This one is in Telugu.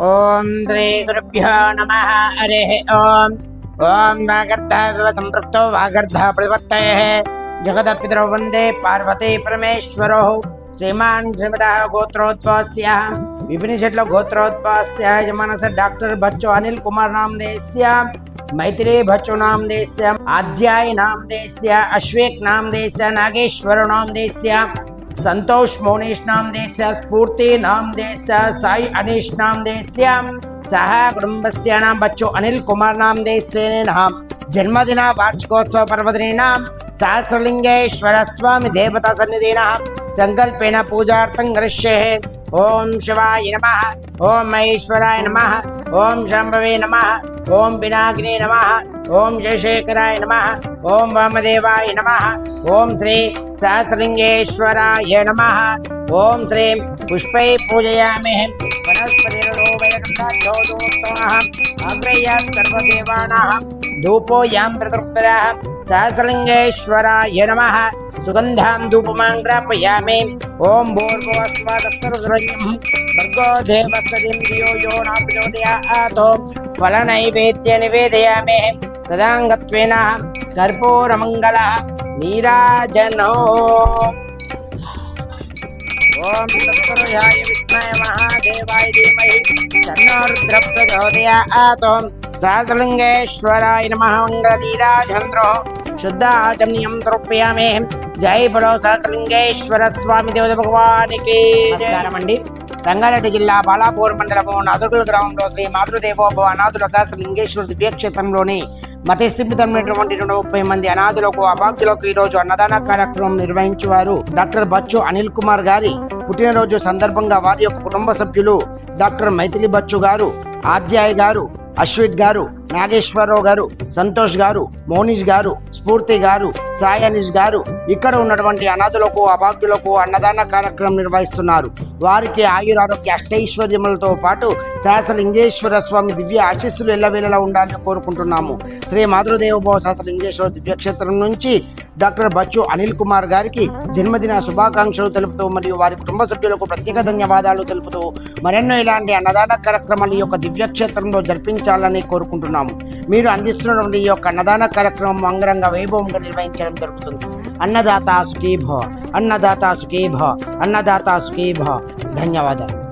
ओम ॐ श्रीगुरुभ्यो नमः। हरेः ॐ। ॐ वागर्धः सम्पृक्तो वागर्धः प्रतिपत्तयः जगदपितरौ वंदे पार्वती परमेश्वरौ। श्रीमान् श्रीमतः गोत्रोद्भवस्याः विपिनिषट्लो गोत्रोद्भवस्याः यमानस डॉक्टर बच्चो अनिल कुमार नाम देस्य। मैत्री भच्चो नाम देस्य। आद्याय नाम देस्य। अश्वेक नाम देस्य। नागेश्वर नाम देस्य। संतोष मोनीश नाम देस्य स्फूर्ति नाम देस्य साई अनीश नाम देस्य सह कुटुंबस्य नाम बच्चो अनिल कुमार नाम देस्य नाम। जन्मदिन वार्षिकोत्सव पर्वदिनीनां सहस्रलिङ्गेश्वर स्वामी देवता सन्निधीनां सङ्कल्पेन पूजार्थं करिष्ये। ॐ शिवाय नमः। ओम महेश्वराय नमः। ॐ शम्भवे नमः। ॐ पिनाकिने नमः। ॐ जयशेखराय नमः ॐ वामदेवाय नमः ॐ श्री सहस्रलिङ्गेश्वराय नमः ॐ श्रीं पुष्पै पूजयामि वनस्पतिरोपयः अग्रयः सर्वदेवानां धूपोऽयं प्रतृप्तः सहस्रलिङ्गेश्वराय नमः सुगन्धां धूपमां ग्रापयामि ॐ भूर्भुवस्वादत्तरुद्रयं भर्गो देवस्तदिं धियो यो न తదాంగత్వేన కర్పూరమంగళ నీరాజనో. ఓం తత్ప్రయాయ విష్ణాయ మహాదేవాయ ధీమహి తన్నో రుద్ర ప్రచోదయాత్ సహస్రలింగేశ్వరాయ నమః మంగళీరాజంద్రో శుద్ధ ఆచమనీయం తృప్యామే జై బలో సహస్రలింగేశ్వర స్వామి దేవత భగవానికి నమస్కారం అండి రంగారెడ్డి జిల్లా బాలాపూర్ మండలము నదుగుల గ్రామంలో శ్రీ మాతృదేవోభవ అనాథుల శాస్త్ర లింగేశ్వర దివ్యక్షేత్రంలోని మతస్థిమితమైనటువంటి నూట ముప్పై మంది అనాథులకు అభాగ్యులకు ఈరోజు అన్నదాన కార్యక్రమం నిర్వహించేవారు డాక్టర్ బచ్చు అనిల్ కుమార్ గారి పుట్టినరోజు సందర్భంగా వారి యొక్క కుటుంబ సభ్యులు డాక్టర్ మైథిలి బచ్చు గారు ఆధ్యాయ్ గారు అశ్విత్ గారు నాగేశ్వరరావు గారు సంతోష్ గారు మోనీష్ గారు స్ఫూర్తి గారు సాయనిష్ గారు ఇక్కడ ఉన్నటువంటి అనాథులకు అభాగ్యులకు అన్నదాన కార్యక్రమం నిర్వహిస్తున్నారు. వారికి ఆయురారోగ్య అష్టైశ్వర్యములతో పాటు శాసలింగేశ్వర స్వామి దివ్య ఆశీస్సులు ఎల్లవేళలా ఉండాలని కోరుకుంటున్నాము. శ్రీ మాతృదేవభవ శాసలింగేశ్వర దివ్యక్షేత్రం నుంచి డాక్టర్ బచ్చు అనిల్ కుమార్ గారికి జన్మదిన శుభాకాంక్షలు తెలుపుతూ మరియు వారి కుటుంబ సభ్యులకు ప్రత్యేక ధన్యవాదాలు తెలుపుతూ మరెన్నో ఇలాంటి అన్నదాన కార్యక్రమాలు ఈ యొక్క దివ్యక్షేత్రంలో జరిపించాలని కోరుకుంటున్నాము. మీరు అందిస్తున్నటువంటి ఈ యొక్క అన్నదాన కార్యక్రమం అంగరంగ వైభవంగా నిర్వహించడం జరుగుతుంది. అన్నదాత సుఖీభ అన్నదాత సుఖీభ అన్నదాత సుఖీభ ధన్యవాదాలు.